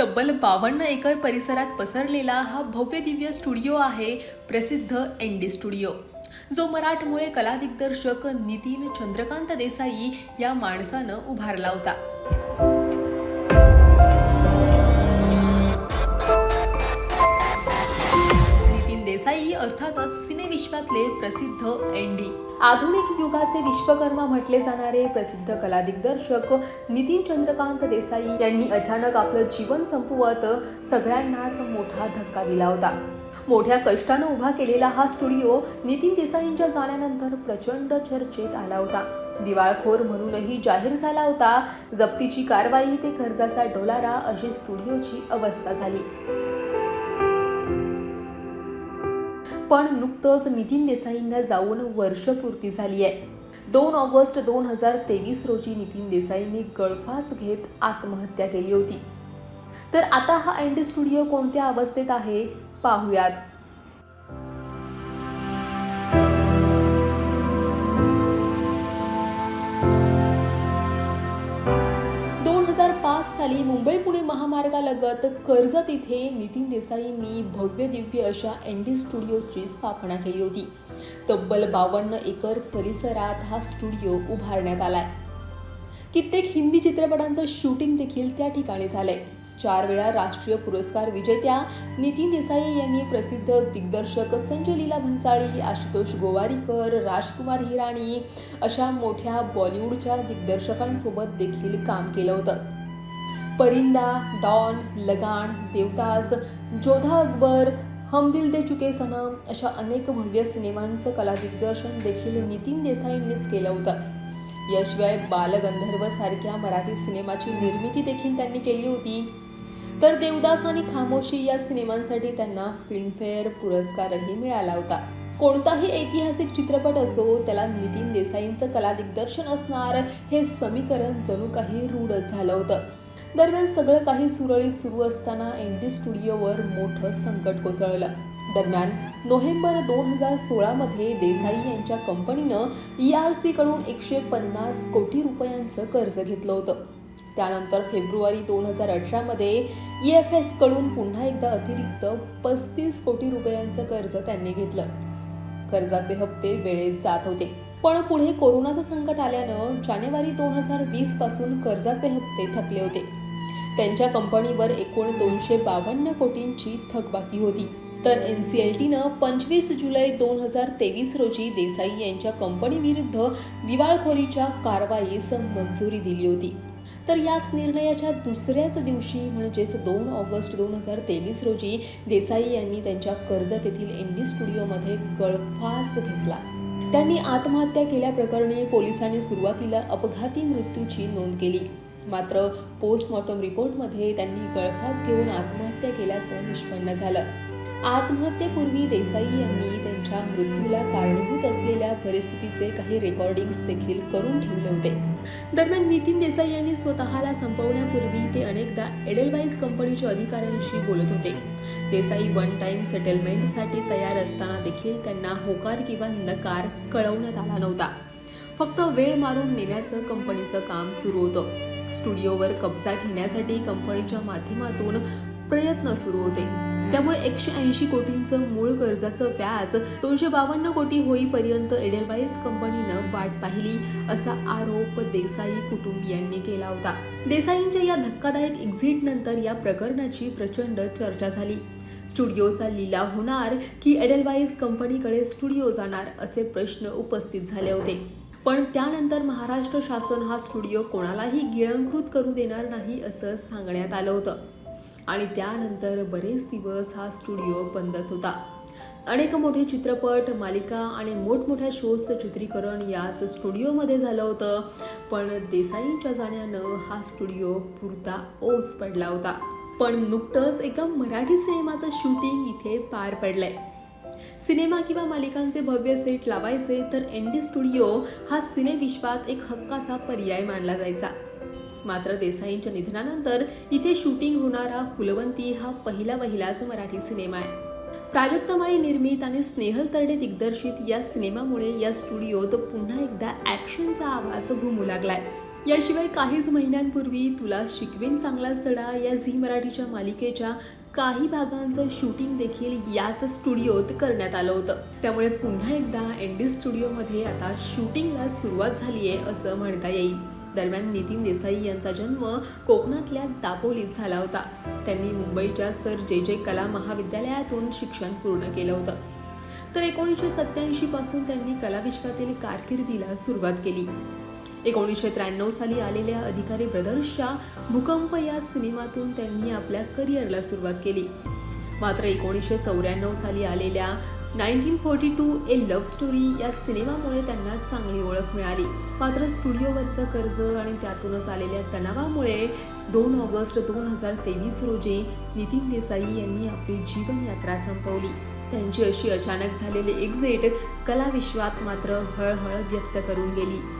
तब्बल बावन्न एकर परिसरात पसरलेला हा भव्य दिव्य स्टुडिओ आहे प्रसिद्ध एन डी स्टुडिओ. जो मराठमोळे कला दिग्दर्शक नितीन चंद्रकांत देसाई या माणसानं उभारला होता. देसाई अर्थातच सिनेविश्वातले प्रसिद्ध एन डी. आधुनिक युगाचे विश्वकर्मा म्हटले जाणारे प्रसिद्ध कला दिग्दर्शक नितीन चंद्रकांत देसाई यांनी अचानक आपलं जीवन संपवत सगळ्यांनाच मोठा धक्का दिला होता. मोठ्या कष्टानं उभा केलेला हा स्टुडिओ नितीन देसाईंच्या जाण्यानंतर प्रचंड चर्चेत आला होता. दिवाळखोर म्हणूनही जाहीर झाला होता जप्तीची कारवाई ते कर्जाचा डोलारा अशी स्टुडिओची अवस्था झाली. पण नुकतंच नितीन देसाईंना जाऊन वर्षपूर्ती झाली आहे. दोन ऑगस्ट दोन हजार तेवीस रोजी नितीन देसाईंनी गळफास घेत आत्महत्या केली होती. तर आता हा अँडी स्टुडिओ कोणत्या अवस्थेत आहे? पाहूयात. पाच साली मुंबई पुणे महामार्गालगत कर्जत इथे नितीन देसाईंनी भव्य दिव्य अशा एनडी स्टुडिओची स्थापना केली होती. तब्बल बावन्न एकर परिसरात हा स्टुडिओ उभारण्यात आलाय. कित्येक हिंदी चित्रपटांचं शूटिंग देखील त्या ठिकाणी झालंय. चार वेळा राष्ट्रीय पुरस्कार विजेत्या नितीन देसाई यांनी प्रसिद्ध दिग्दर्शक संजय लीला भन्साळी आशुतोष गोवारीकर राजकुमार हिराणी अशा मोठ्या बॉलिवूडच्या दिग्दर्शकांसोबत देखील काम केलं होतं. परिंदा डॉन लगान देवदास जोधा अकबर हम दिल दे चुके सनम अशा अनेक भव्य सिनेमांचं कला दिग्दर्शन देखील नितीन देसाईंनीच केलं होतं. याशिवाय बालगंधर्व सारख्या मराठी सिनेमाची निर्मिती देखील त्यांनी केली होती. तर देवदास आणि खामोशी या सिनेमांसाठी त्यांना फिल्मफेअर पुरस्कारही मिळाला होता. कोणताही ऐतिहासिक चित्रपट असो त्याला नितीन देसाईंचं कला दिग्दर्शन असणार हे समीकरण जणू काही रूढच झालं होतं. दरम्यान सगळं काही सुरळीत सुरू असताना एन डी स्टुडिओवर मोठं संकट कोसळलं. दरम्यान नोव्हेंबर दोन हजार सोळामध्ये देसाई यांच्या कंपनीनं ई आर सीकडून एकशे पन्नास कोटी रुपयांचं कर्ज घेतलं होतं. त्यानंतर फेब्रुवारी दोन हजार अठरामध्ये ई एफ एसकडून पुन्हा एकदा अतिरिक्त पस्तीस कोटी रुपयांचं कर्ज त्यांनी घेतलं. कर्जाचे हप्ते वेळेत जात होते. पण पुढे कोरोनाचं संकट आल्यानं जानेवारी दोन हजार वीसपासून कर्जाचे हप्ते थकले होते. त्यांच्या कंपनीवर एकूण दोनशे बावन्न कोटींची थकबाकी होती. तर एन सी एल टीनं पंचवीस जुलै दोन हजार तेवीस रोजी देसाई यांच्या कंपनीविरुद्ध दिवाळखोरीच्या कारवाईस मंजुरी दिली होती. तर याच निर्णयाच्या दुसऱ्याच दिवशी म्हणजेच दोन ऑगस्ट दोन हजार तेवीस रोजी देसाई यांनी त्यांच्या कर्जत येथील एन डी स्टुडिओमध्ये गळफास घेतला. त्यांनी आत्महत्या केल्याप्रकरणी पोलिसांनी सुरुवातीला अपघाती मृत्यूची नोंद केली. मात्र पोस्टमॉर्टम रिपोर्टमध्ये त्यांनी गळफास घेऊन आत्महत्या केल्याचं निष्पन्न झालं. आत्महत्येपूर्वी देसाई यांनी त्यांच्या मृत्यूला कारणीभूत असलेल्या परिस्थितीचे काही रेकॉर्डिंग्स देखील करून ठेवले होते. दरम्यान नितीन देसाई यांनी स्वतःला संपवण्यापूर्वी ते अनेकदा एडेलवाईज कंपनीच्या अधिकाऱ्यांशी बोलत होते. देसाई वन टाईम सेटलमेंटसाठी तयार असताना देखील त्यांना होकार किंवा नकार कळवण्यात आला नव्हता. फक्त वेळ मारून नेण्याचं कंपनीचं काम सुरू होतं. स्टुडिओवर कब्जा घेण्यासाठी कंपनीच्या माध्यमातून प्रयत्न सुरू होते. त्यामुळे एकशे ऐंशी कोटींचं मूळ कर्जाचं व्याज दोनशे बावन्न कोटी होईपर्यंत एडेलवाईज कंपनीनं वाट पाहिली असा आरोप देसाई कुटुंबियांनी केला होता. देसाईंच्या या धक्कादायक एक्झिट नंतर या प्रकरणाची प्रचंड चर्चा झाली. स्टुडिओचा लिलाव होणार की एडेलवाईज कंपनीकडे स्टुडिओ जाणार असे प्रश्न उपस्थित झाले होते. पण त्यानंतर महाराष्ट्र शासन हा स्टुडिओ कोणालाही गिळंकृत करू देणार नाही असं सांगण्यात आलं होतं. आणि त्यानंतर बरेच दिवस हा स्टुडिओ बंदच होता. अनेक मोठे चित्रपट मालिका आणि मोठमोठ्या शोजचं चित्रीकरण याच स्टुडिओमध्ये झालं होतं. पण देसाईंच्या जाण्यानं हा स्टुडिओ पुरता ओस पडला होता. पण नुकतंच एका मराठी सिनेमाचं शूटिंग इथे पार पडलंय. सिनेमा किंवा मालिकांचे भव्य सेट लावायचे तर एन डी स्टुडिओ हा सिनेविश्वात एक हक्काचा पर्याय मानला जायचा. मात्र देसाईंच्या निधनानंतर इथे शूटिंग होणारा फुलवंती हा पहिला पहिलाच मराठी सिनेमा आहे. प्राजक्ता माळी निर्मित आणि स्नेहल तरडे दिग्दर्शित या सिनेमामुळे या स्टुडिओत पुन्हा एकदा ॲक्शनचा आवाज घुमू लागलाय. याशिवाय काहीच महिन्यांपूर्वी तुला शिकवेन चांगला सडा या झी मराठीच्या मालिकेच्या काही भागांचं शूटिंग देखील याच स्टुडिओत करण्यात आलं होतं. त्यामुळे पुन्हा एकदा एन डी स्टुडिओमध्ये आता शूटिंगला सुरुवात झाली आहे असं म्हणता येईल. दरम्यान नितीन देसाई यांचा जन्म कोकणातल्या दापोलीत झाला होता. त्यांनी मुंबईच्या सर जे जे कला महाविद्यालयातून शिक्षण पूर्ण केलं होतं. तर एकोणीसशे सत्याऐंशी पासून त्यांनी कलाविश्वातील कारकिर्दीला सुरुवात केली. एकोणीसशे त्र्याण्णव साली आलेल्या अधिकारी ब्रदर्सच्या भूकंप या सिनेमातून त्यांनी आपल्या करिअरला सुरुवात केली. मात्र एकोणीसशे चौऱ्याण्णव साली आलेल्या nineteen forty two a love story या सिनेमामुळे त्यांना चांगली ओळख मिळाली. मात्र स्टुडिओवरचं कर्ज आणि त्यातूनच आलेल्या तणावामुळे दोन ऑगस्ट दोन हजार तेवीस रोजी नितीन देसाई यांनी आपली जीवनयात्रा संपवली. त्यांची अशी अचानक झालेली एक्झिट कलाविश्वात मात्र हळहळ व्यक्त करून गेली.